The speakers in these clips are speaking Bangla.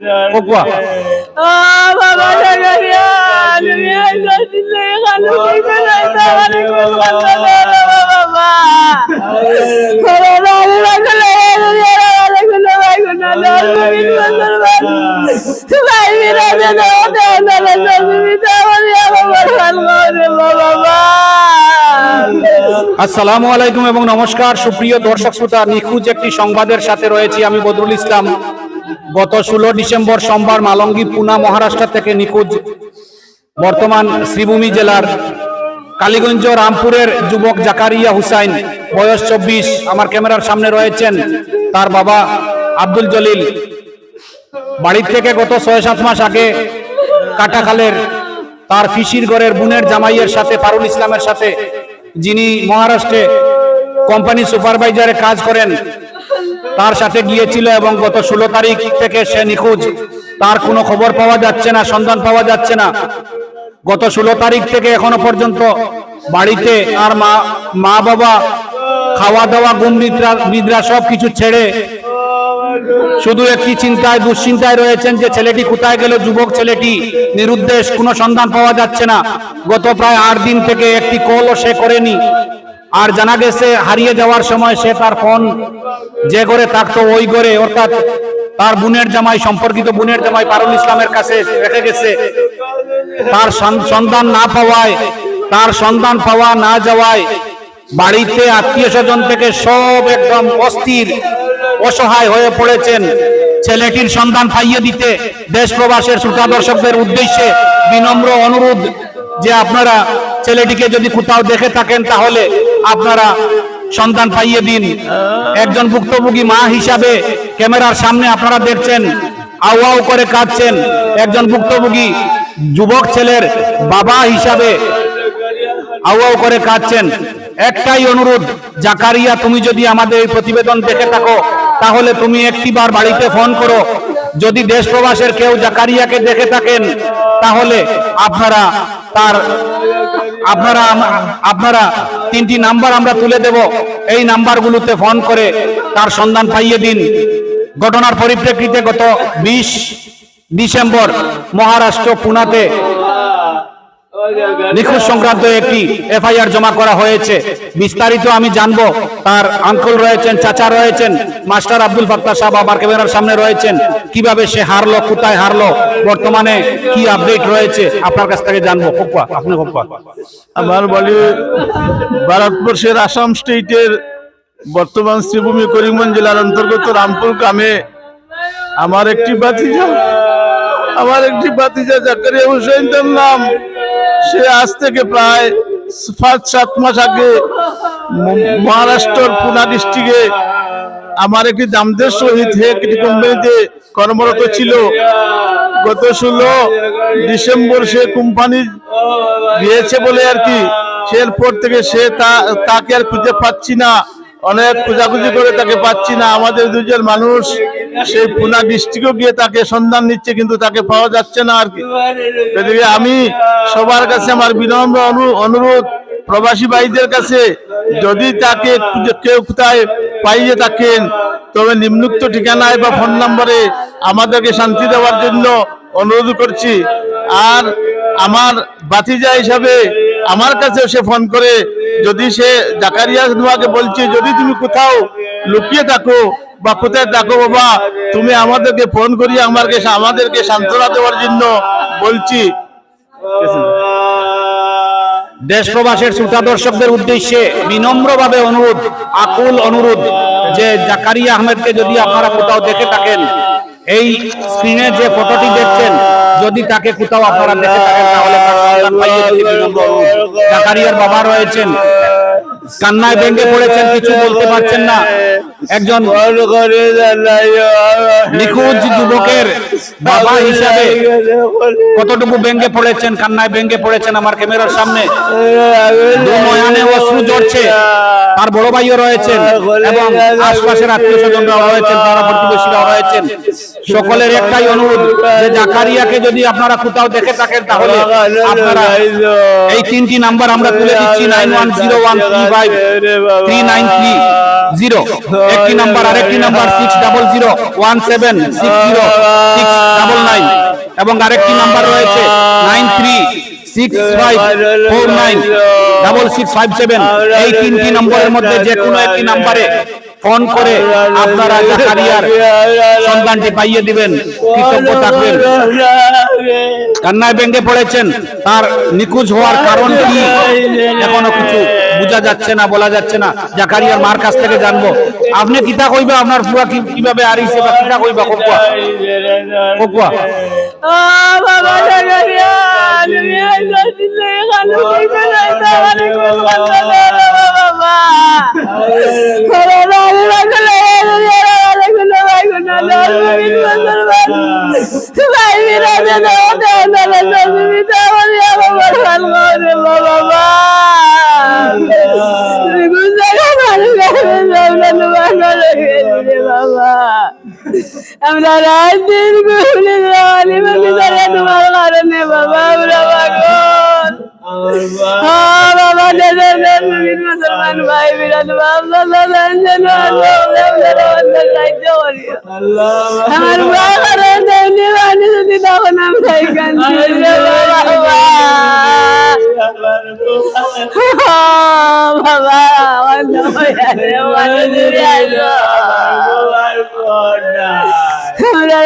কোকুয়া আসসালামু আলাইকুম এবং নমস্কার সুপ্রিয় দর্শক শ্রোতা নিখুঁজ একটি সংবাদের সাথে রয়েছি আমি বদরুল ইসলাম গত ষোলো ডিসেম্বর সোমবার মালঙ্গি পুনা, মহারাষ্ট্র থেকে নিখোঁজ বর্তমান শ্রীভূমি জেলার কালীগঞ্জ, রামপুরের যুবক জাকারিয়া হুসাইন। বয়স চব্বিশ, আমার ক্যামেরার সামনে রয়েছেন তার বাবা আব্দুল জলিল। বাড়ির থেকে গত ছয় সাত মাস আগে কাটাখালের তার ফিসির ঘরের বোনের জামাইয়ের সাথে পারুল ইসলামের সাথে, যিনি মহারাষ্ট্রে কোম্পানি সুপারভাইজারে কাজ করেন তার সাথে গিয়েছিল এবং গত ষোলো তারিখ থেকে সে নিখোঁজ। তার কোনো খবর পাওয়া যাচ্ছে না, সন্ধান পাওয়া যাচ্ছে না। গত ষোলো তারিখ থেকে এখনও পর্যন্ত বাড়িতে আর মা মা বাবা খাওয়া দাওয়া গুম নিদ্রা নিদ্রা সব কিছু ছেড়ে শুধু একটি চিন্তায়, দুশ্চিন্তায় রয়েছেন যে ছেলেটি কোথায় গেল, যুবক ছেলেটি নিরুদ্দেশ, কোনো সন্ধান পাওয়া যাচ্ছে না। গত প্রায় আট দিন থেকে একটি কলও সে করেনি। আর জানা গেছে, হারিয়ে যাওয়ার সময় সে তার ফোন যে ঘরে থাকতো, ওই ঘরে, অর্থাৎ তার বোনের জামাই, সম্পর্কিত বোনের জামাই পারুল ইসলামের কাছে রেখে গেছে। তার সন- সন্ধান না পাওয়ায়, তার সন্ধান পাওয়া না যাওয়ায় বাড়িতে আত্মীয় স্বজন থেকে সব একদম অস্থির, অসহায় হয়ে পড়েছেন। ছেলেটির সন্ধান পাইয়ে দিতে দেশ প্রবাসের শ্রোতা দর্শকদের উদ্দেশ্যে বিনম্র অনুরোধ যে আপনারা ছেলেটিকে যদি কোথাও দেখে থাকেন তাহলে আপনারা সন্তান পাইয়ে দিন। একজন ভুক্তভোগী মা হিসাবে ক্যামেরার সামনে আপনারা দেখছেন, আউ করে কাঁদছেন। একজন ভুক্তভোগী যুবক ছেলের বাবা হিসাবে আউ করে কাঁদছেন। একটাই অনুরোধ, জাকারিয়া, তুমি যদি আমাদের এই প্রতিবেদন দেখে থাকো, তাহলে তুমি একটিবার বাড়িতে ফোন করো। যদি দেশ প্রবাসের কেউ জাকারিয়াকে দেখে থাকেন, তাহলে আপনারা তার, আপনারা আপনারা তিনটি নাম্বার আমরা তুলে দেব। এই নাম্বারগুলোতে ফোন করে তার সন্ধান পাইয়ে দিন। ঘটনার পরিপ্রেক্ষিতে গত বিশ ডিসেম্বর মহারাষ্ট্র পুনাতে নিখোঁজ সংক্রান্ত একটি এফআইআর জমা করা হয়েছে। বিস্তারিত আমি জানব। তার আঙ্কল রয়েছেন, চাচা রয়েছেন, মাস্টার আব্দুল ফাত্তাহ সাহেব আমার ক্যামেরার সামনে রয়েছেন। কীভাবে সে হারলো, কোথায় হারলো, বর্তমানে কি আপডেট রয়েছে, আপনার কাছ থেকে জানব। আপনি আমার বাড়ি ভারতবর্ষের আসাম স্টেটের বর্তমান শ্রীভূমি করিমগঞ্জ জেলার অন্তর্গত রামপুর গ্রামে আমার একটি বাতিজা আমার একটি বাতিজা জাকারিয়া হুসেন তার নাম সে আজ থেকে প্রায় পাঁচ, সাত মাস আগে ম- মহারাষ্ট্রর পুনা ডিস্ট্রিক্টে আমার একটি দামদের সহিত হে একটি কোম্পানিতে কর্মরত ছিল। গত ষোলো ডিসেম্বর সে কোম্পানি গিয়েছে বলে আর কি। এরপর থেকে সে তাকে আর খুঁজে পাচ্ছি না। অনেক খোঁজাখুঁজি করে তাকে পাচ্ছি না। আমাদের দুজন মানুষ সেই পুনা ডিস্ট্রিক্টও গিয়ে তাকে সন্ধান নিচ্ছে, কিন্তু তাকে পাওয়া যাচ্ছে না আর কি। আমি সবার কাছে আমার বিনম্র অনু- অনুরোধ, প্রবাসী ভাইদের কাছে, যদি তাকে কেউ কোথায় পাইয়ে থাকেন, তবে নিম্নুক্ত ঠিকানায় বা ফোন নম্বরে আমাদেরকে শান্তি দেওয়ার জন্য অনুরোধ করছি। আর আমার বাতিজা হিসাবে আমার কাছে সে ফোন করে, যদি সে জাকারিয়া নোয়াকে বলছে, যদি তুমি কোথাও লুকিয়ে থাকো বা কোথায় থাকো বাবা, তুমি আমাদেরকে ফোন করিয়ে আমাকে আমাদেরকে সান্ত্বনা দেওয়ার জন্য বলছি। দেশ প্রবাসের শ্রোতা দর্শকদের উদ্দেশ্যে বিনম্রভাবে অনুরোধ, আকুল অনুরোধ যে জাকারিয়া আহমেদকে যদি আপনারা কোথাও দেখে থাকেন এই স্ক্রিনে যে ফটোটি দেখছেন যদি তাকে কোথাও আপনারা দেখে থাকেন তাহলে বাবা রয়েছেন। কান্নায় ভেঙে পড়েছেন কিছু বলতে পারছেন না। একজন নিখোঁজ যুবকের বাবা হিসাবে কতটুকু ব্যঙ্গে পড়েছেন কান্নায় ব্যঙ্গে পড়েছেন আমার ক্যামেরার সামনে? অশ্রু ঝরছে তার বড় ভাইও রয়েছেন এবং আশপাশের আত্মীয় স্বজনরাও রয়েছেন পাড়া প্রতিবেশীরাও রয়েছেন। সকলের একটাই অনুরোধ যে জাকারিয়াকে যদি আপনারা কোথাও দেখে থাকেন তাহলে আপনারা এই তিনটি নাম্বার আমরা তুলে দিচ্ছি nine one zero one three five three nine three zero একটি নাম্বার আরেকটি number six double zero one seven six zero six এবং আরেকটি নাম্বার রয়েছে nine three six five four nine double six five seven এই তিনটি নম্বরের মধ্যে যে কোনো একটি নাম্বারে ফোন করে আপনারা জাকারিয়ার সন্তানটি পাইয়ে দিবেন কৃতজ্ঞ থাকবেন। কান্নায় ভেঙে পড়েছেন তার নিখোঁজ হওয়ার কারণ কি? এখনও কিছু বোঝা যাচ্ছে না, বলা যাচ্ছে না, জাকারিয়ার মার কাছ থেকে জানব। আপনি কিতা কইবা, আপনার ফুয়া কীভাবে হারিয়েছে বা কিতা কইবা কোকুয়া কোকুয়া বাবা। আমরা রাত দিন ঘুরে যাওয়ানি মানে ধরে তোমার কারণে বাবা আমরা পাগল হ্যাঁ বাবা দে দে দে মুসলমান ভাই বিরাট বাবা দাদা যেন সাহায্য করিও আমার ভাই কারণে দেয়নি মানে যদি তখন আমি তাই বাবা আমরা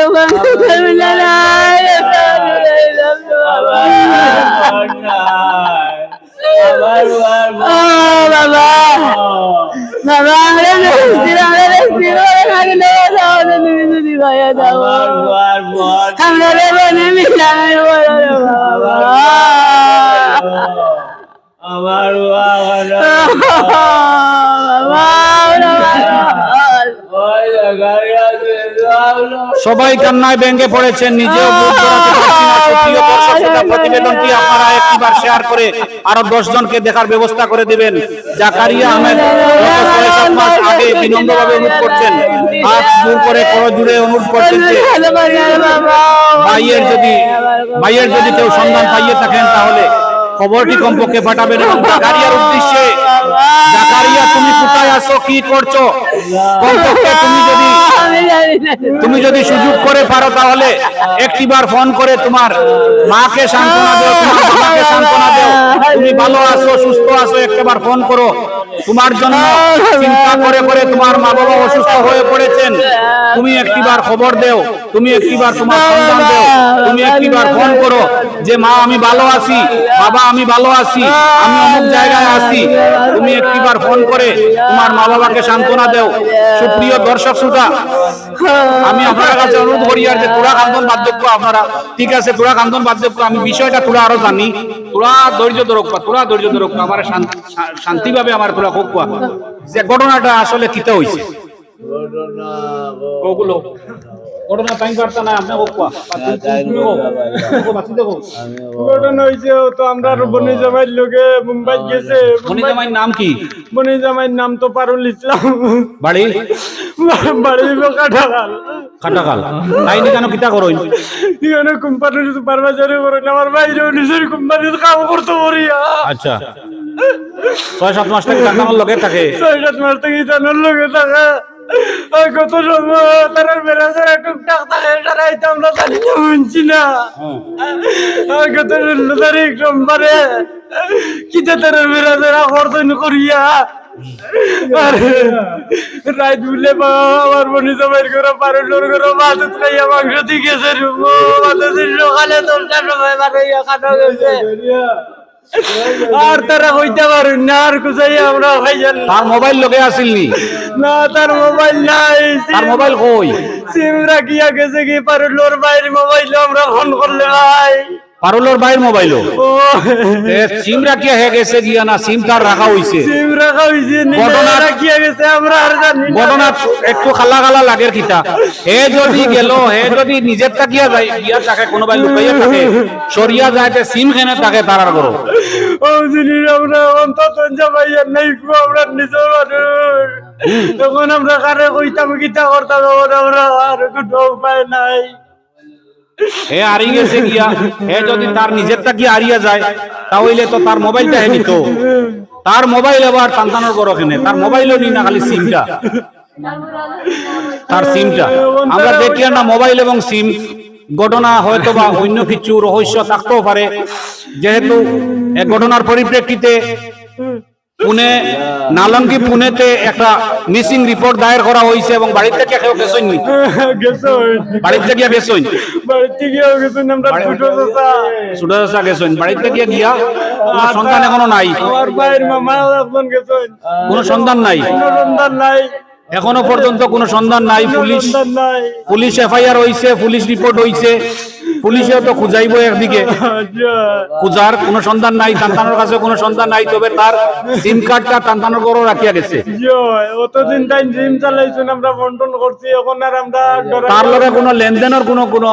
বাবা সবাই কান্নায় ভেঙে পড়েছেন, নিজেও প্রতিবেদনটি আপনারা একবার শেয়ার করে আরও দশ জনকে দেখার ব্যবস্থা করে দিবেন। জাকারিয়া আহমেদ আগে করছেন। করে জুড়ে করছেন ভাইয়ের ভাইয়ের যদি কেউ সন্ধান পাইয়ে থাকেন তাহলে খবরটি কমপক্ষে পাঠাবেন জাকারিয়ার উদ্দেশ্যে। জাকারিয়া, তুমি কোথায় আছো? কি করছ? কমপক্ষে তুমি যদি তুমি যদি সুযোগ করে পারো তাহলে একটিবার ফোন করে তোমার মাকে সান্ত্বনা দিও, তোমার বাবাকে সান্ত্বনা সুস্থ আছো, একবার ফোন করো। তোমার জন্য চিন্তা করে করে তোমার মা বাবা অসুস্থ হয়ে পড়েছেন। তুমি একটিবার খবর দেও, তুমি একটিবার তোমার সন্ধান দেও, তুমি একটিবার ফোন করো যে, মা, আমি ভালো আছি, বাবা, আমি ভালো আছি, আমি অমুক জায়গায় আছি। তুমি একটিবার ফোন করে তোমার মা বাবাকে সান্ত্বনা দেও। সুপ্রিয় দর্শক শ্রোতা, আমি আপনার কাছে অনুরোধ করি আর যে তোরা কান্দন বার্ধক্য আপনারা? ঠিক আছে তোরা কান্দন বার্ধক্য আমি বিষয়টা তোরা আরও জানি। তোরা ধৈর্য ধরক বা তোরা ধৈর্য ধরক আমার শান্তিভাবে আমার তোরা হোক কোয়া। যে ঘটনাটা আসলে কিতা হইছে? ওগুলো ঘটনা টাইম পারতা না আপনি হয়েছে তো আমরা বনি মুম্বাই গেছে। নাম কি? বনি জামাইয়ের নাম তো পারুল ইসলাম। বাড়ি? বাড়ি খাটাকাল তাই নি কেন কিতা করো এখানে কোম্পানির সুপারভাইজারে করেন আমার বাইরেও নিজের কোম্পানিতে কাম করতে পারি আচ্ছা। ছয় সাত মাস থেকে টাকা লগে থাকে। ছয় সাত মাস থেকে জানার লোকে থাকে। কত সময় তারা বেড়াতে টুকটাক থাকে তারা এটা আমরা জানি না শুনছি না। কত ষোলো তারিখ সোমবারে কিতে তারা বেড়াতে অর্জন করিয়া আর রাত বুলে আমার মনে জমাইর করে পারুলোর করে মাছ খাইয়া মাংস সকালে দশটার সময় বানাইয়া খানা গেছে। আর তারা হইতে পারেন না আর কোথায় আমরা ভাইজান তার মোবাইল লগে আসিলনি না? তার মোবাইল নাই। তার মোবাইল কই? সিম রাখিয়া গেছে কি পারুলোর বাইরে মোবাইল আমরা ফোন করলে ভাই পারুলোর বাইর মোবাইল ও। সিম রাখিয়া হে গেছে গিয়া না সিম তার রাখা হইছে। সিম রাখা ঘটনা- রাখিয়া গেছে আমরা আর জানি ঘটনা একটু খালা খালা লাগের কিতা হে যদি গেল হে যদি নিজের তাকিয়া যায় গিয়া তাকে কোনোবাই লুকাইয়া থাকে সরিয়া যায় সিম খেনে তাকে তারার করো। ও জিনিস আমরা অন্তত জামাইয়া নাই কো আমরা নিজের মানুষ। তখন আমরা কারে কইতাম কিতা করতাম আমরা আর কোনো উপায় নাই। হে হারি গেছে গিয়া, হে যদি তার নিজের তাকিয়া হারিয়া যায়, তাহলে তো তার মোবাইলটা হে নিত। তার মোবাইল আবার টানটানোর করো কেনে। তার মোবাইলও নি না, খালি সিমটা। তার সিমটা। আমরা দেখি না মোবাইল এবং সিম। ঘটনা হয়তো বা অন্য কিছু রহস্য থাকতেও পারে। যেহেতু ঘটনার পরিপ্রেক্ষিতে পুনে নালঙ্গি পুনেতে একটা মিসিং রিপোর্ট দায়ের করা হয়েছে এবং বাড়ির থেকে কেউ গেছেন নি? গেছো বাড়িতে গিয়া গেছেন বাড়িতে গিয়েও গেছো আমরা ছোট ছোট চাচা গেছেন বাড়িতে গিয়া কোনো সন্ধান এখনও নাই? আমার ভাইয়ের মা একজন গেছেন কোনো সন্তান নাই? কোনো সন্ধান নাই। এখনও পর্যন্ত কোনো সন্ধান নাই পুলিশ। পুলিশ এফআইআর হইছে পুলিশ রিপোর্ট হইছে। পুলিশেও তো খুঁজাইবো একদিকে। আচ্ছা। খুঁজার কোনো সন্ধান নাই তান্তানোর কাছে কোনো সন্ধান নাই তবে তার সিম কার্ডটা তান্তানোর গড়ও রাখিয়া গেছে। অতদিন তাই জিম চালাইছেন আমরা বন্টন করছি এখন আর আমরা তার লগে কোনো লেনদেনের কোনো কোনো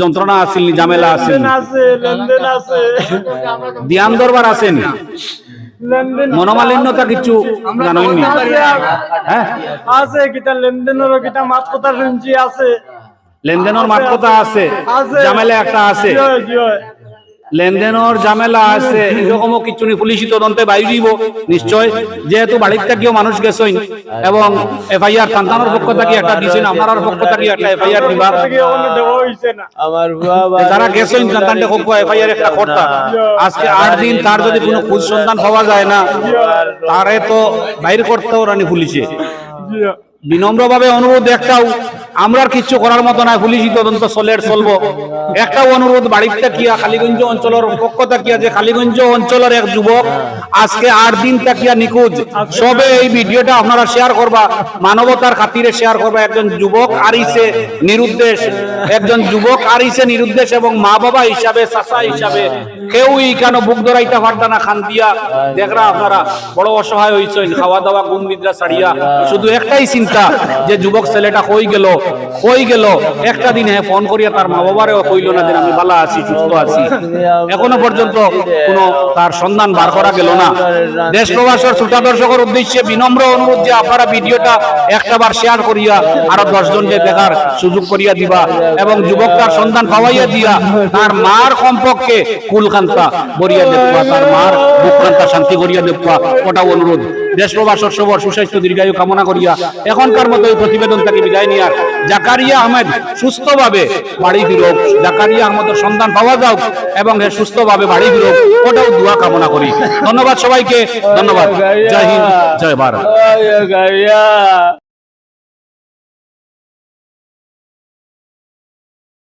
যন্ত্রণা আছিল নি, ঝামেলা লেনদেন আছে লেনদেন আছে। ধ্যান দরবার লেনদেন মনোমালিন্যতা কিছু জানাইনি। আছে, হ্যাঁ? আছে কিটা লেনদেনেরও কিতা মাত কথা শুনছি আছে। লেনদেনের মাত কথা আছে ঝামেলা একটা আছে। লেনদেনের ঝামেলা আছে এরকমও কিছু পুলিশি তদন্তে বাইরে দিব নিশ্চয়। যেহেতু বাড়ির থেকেও মানুষ গেছেন এবং এফআইআর সন্তানের পক্ষ থেকে একটা দিছেন আপনার পক্ষ থেকে একটা এফআইআর দিবা। আমার যারা গেছেন সন্তানটা হোক এফআইআর একটা কর্তা। আজকে আট দিন তার যদি কোনো খোঁজ সন্তান পাওয়া যায় না তারে তো বাইর করতেও রানি পুলিশে। বিনম্রভাবে অনুরোধ একটাও আমরা কিচ্ছু করার মতো না পুলিশি তদন্ত চলের চলবো। একটাও অনুরোধ বাড়িতে তাকিয়া কালীগঞ্জ অঞ্চলের পক্ষ তাকিয়া যে কালীগঞ্জ অঞ্চলের এক যুবক, আজকে আট দিন তাকিয়া নিখোঁজ। সবে এই ভিডিওটা আপনারা শেয়ার করবা, মানবতার খাতিরে শেয়ার করবা, একজন যুবক আরিছে নিরুদ্দেশ, একজন যুবক আরিছে নিরুদ্দেশ এবং মা বাবা হিসাবে, চাচা হিসাবে, কেউই কেন বুক ধরাইতে পারতা না, খান দিয়া। দেখরা আপনারা, বড় অসহায় হইছেন খাওয়া দাওয়া ঘুম নিদ্রা ছাড়িয়া, শুধু একটাই চিন্তা যে যুবক ছেলেটা কই গেল? কই গেল? একটা দিনে ফোন করিয়া তার মা বাবারেও কইল না যে আমি ভালো আছি, সুস্থ আছি। এখনও পর্যন্ত কোনো তার সন্ধান বার করা গেল না। দেশ প্রবাসের শ্রোতা দর্শকের উদ্দেশ্যে বিনম্র অনুরোধ যে আপনারা ভিডিওটা একটাবার শেয়ার করিয়া আরও দশ জনকে দেখার সুযোগ করিয়া দিবা এবং যুবক তার সন্ধান পাওয়াইয়া দিয়া তার মার কমপক্ষে কুলকান্তা বরিয়া দেখবা, তার মার বুককান্তা শান্তি করিয়া দেখবা। ওটাও অনুরোধ। দেশ প্রবাসর সবর, সুস্বাস্থ্য, দীর্ঘায়ু কামনা করিয়া এখনকার মতো এই প্রতিবেদন তাকে বিদায় নিয়ার জাকারিয়া আহমেদ সুস্থভাবে বাড়ি ফিরোক। জাকারিয়া আহমদের সন্ধান পাওয়া যাওক এবং হে সুস্থভাবে বাড়ি ফিরোক, ওটাও দোয়া কামনা করি। ধন্যবাদ সবাইকে, ধন্যবাদ। জয় হিন্দ, জয় ভারত।